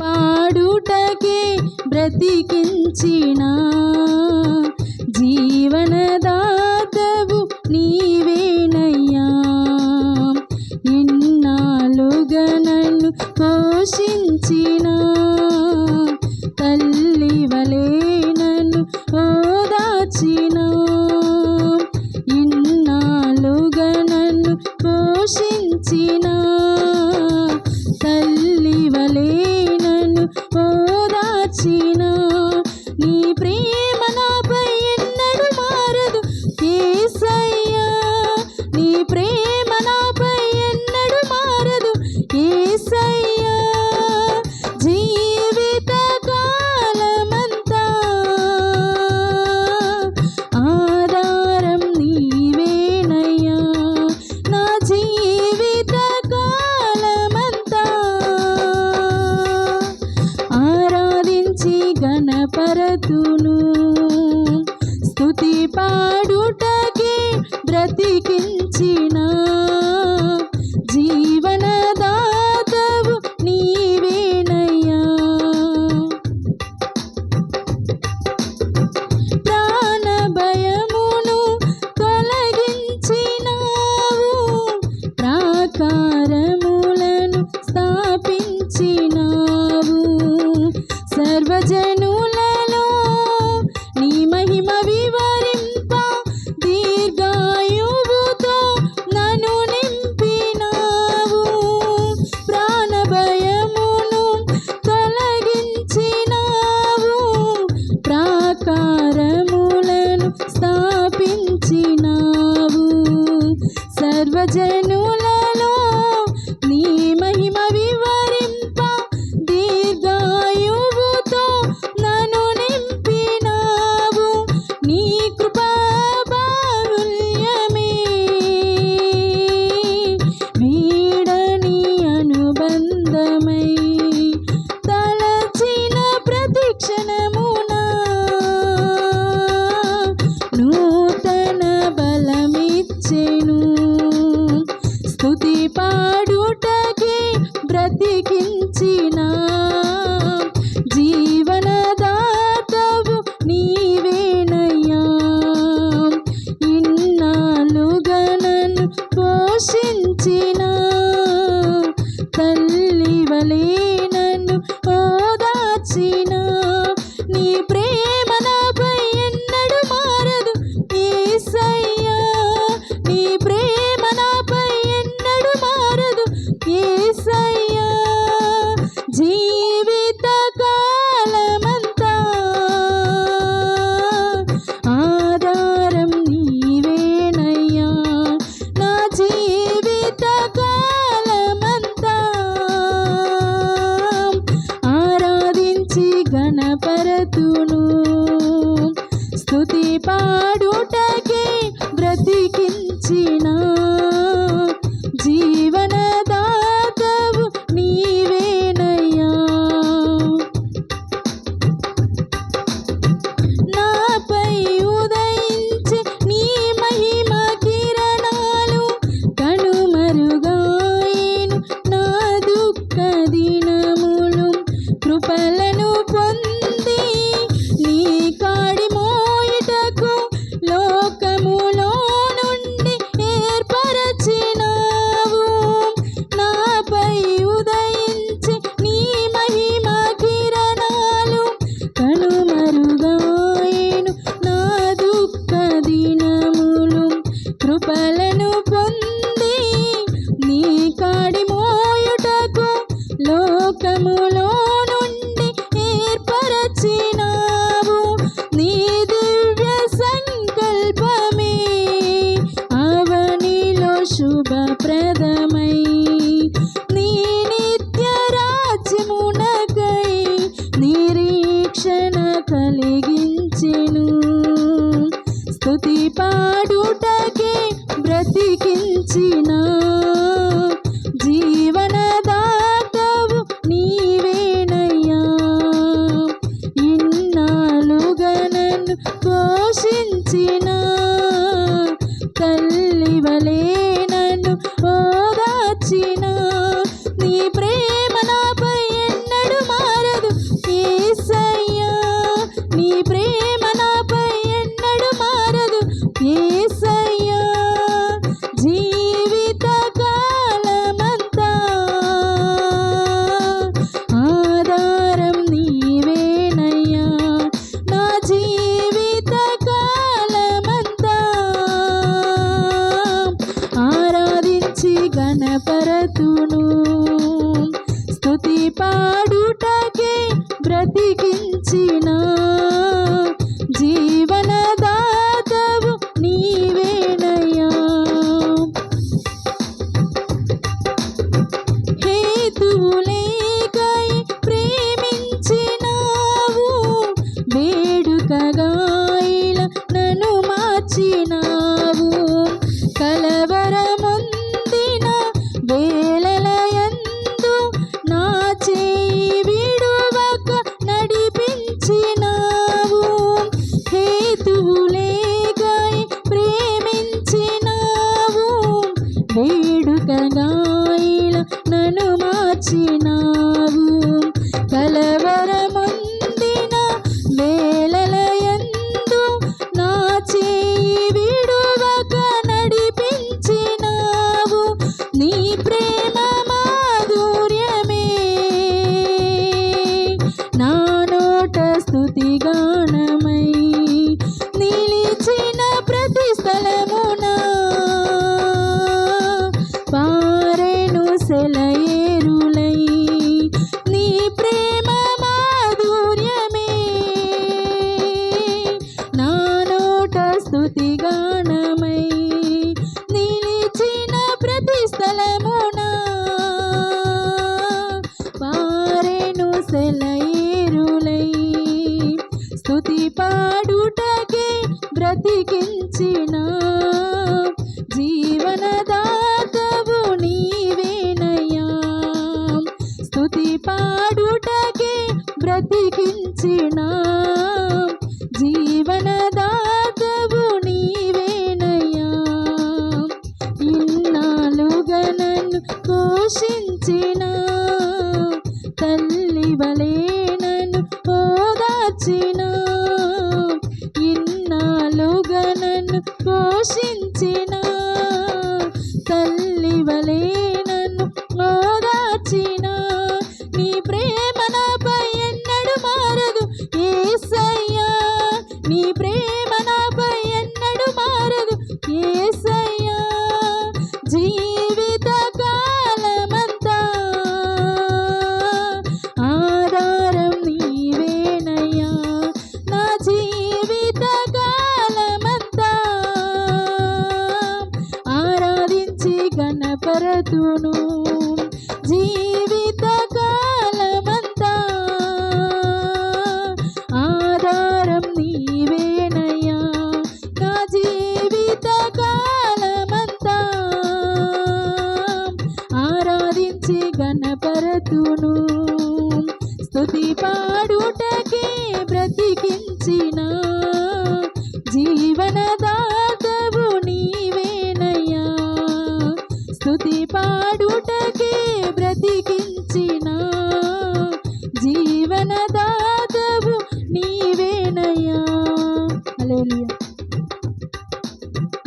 పాడుటకే బ్రతికించిన జీవనదా sempre தந்தமே sempre. స్థుతి పాడుటకి బ్రతికించినా. పాడుటకే బ్రతికించిన. జీవనదాతవు నీవేనయ్యా. ఇన్నాళ్ళుగా నన్ను పోషించిన. తల్లి వలే నన్ను పోదార్చిన. పోషించిన.